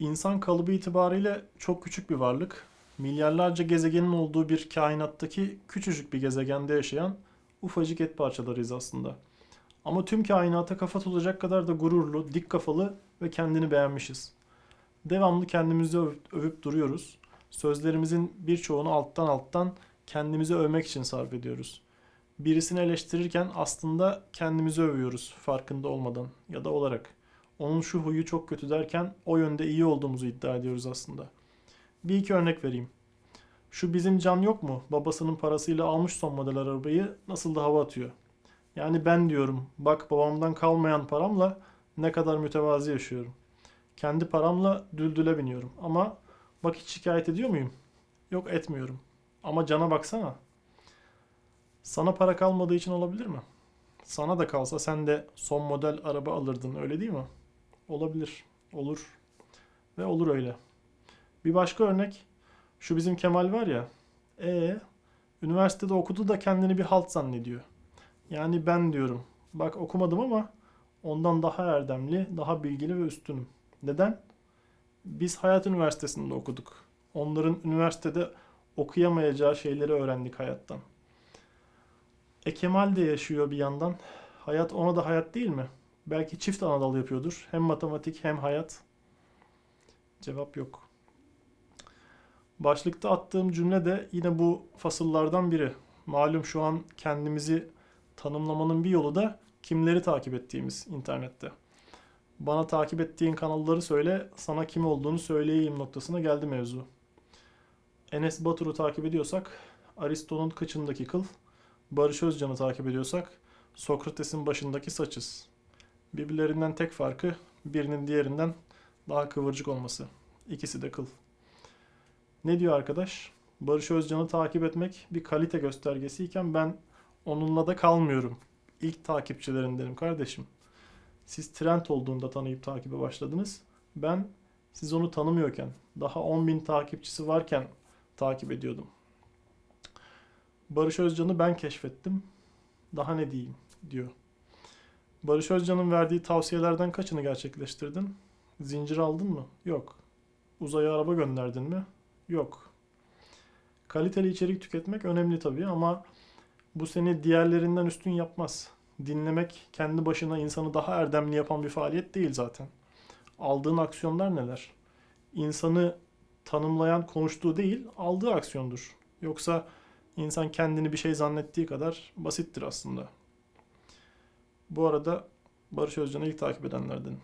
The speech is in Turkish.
İnsan kalıbı itibariyle çok küçük bir varlık. Milyarlarca gezegenin olduğu bir kainattaki küçücük bir gezegende yaşayan ufacık et parçalarıyız aslında. Ama tüm kainata kafa tutacak kadar da gururlu, dik kafalı ve kendini beğenmişiz. Devamlı kendimizi övüp, övüp duruyoruz. Sözlerimizin birçoğunu alttan alttan kendimizi övmek için sarf ediyoruz. Birisini eleştirirken aslında kendimizi övüyoruz farkında olmadan ya da olarak. Onun şu huyu çok kötü derken o yönde iyi olduğumuzu iddia ediyoruz aslında. Bir iki örnek vereyim. Şu bizim Can yok mu? Babasının parasıyla almış son model arabayı nasıl da hava atıyor. Yani ben diyorum bak babamdan kalmayan paramla ne kadar mütevazi yaşıyorum. Kendi paramla düldüle biniyorum ama bak hiç şikayet ediyor muyum? Yok etmiyorum. Ama Can'a baksana. Sana para kalmadığı için olabilir mi? Sana da kalsa sen de son model araba alırdın öyle değil mi? Olabilir. Olur. Ve olur öyle. Bir başka örnek. Şu bizim Kemal var ya. E üniversitede okudu da kendini bir halt zannediyor. Yani ben diyorum. Bak okumadım ama ondan daha erdemli, daha bilgili ve üstünüm. Neden? Biz Hayat Üniversitesi'nde okuduk. Onların üniversitede okuyamayacağı şeyleri öğrendik hayattan. E Kemal de yaşıyor bir yandan. Hayat ona da hayat değil mi? Belki çift anadal yapıyordur. Hem matematik hem hayat. Cevap yok. Başlıkta attığım cümle de yine bu fasıllardan biri. Malum şu an kendimizi tanımlamanın bir yolu da kimleri takip ettiğimiz internette. Bana takip ettiğin kanalları söyle, sana kim olduğunu söyleyeyim noktasına geldi mevzu. Enes Batur'u takip ediyorsak Aristo'nun kıçındaki kıl, Barış Özcan'ı takip ediyorsak Sokrates'in başındaki saçız. Birbirlerinden tek farkı birinin diğerinden daha kıvırcık olması. İkisi de kıl. Ne diyor arkadaş? Barış Özcan'ı takip etmek bir kalite göstergesiyken ben onunla da kalmıyorum. İlk takipçilerindenim kardeşim. Siz trend olduğunda tanıyıp takibe başladınız. Ben siz onu tanımıyorken, daha 10.000 takipçisi varken takip ediyordum. Barış Özcan'ı ben keşfettim. Daha ne diyeyim diyor. Barış Özcan'ın verdiği tavsiyelerden kaçını gerçekleştirdin? Zincir aldın mı? Yok. Uzaya araba gönderdin mi? Yok. Kaliteli içerik tüketmek önemli tabii ama bu seni diğerlerinden üstün yapmaz. Dinlemek kendi başına insanı daha erdemli yapan bir faaliyet değil zaten. Aldığın aksiyonlar neler? İnsanı tanımlayan konuştuğu değil, aldığı aksiyondur. Yoksa insan kendini bir şey zannettiği kadar basittir aslında. Bu arada Barış Özcan'ı ilk takip edenlerdenim.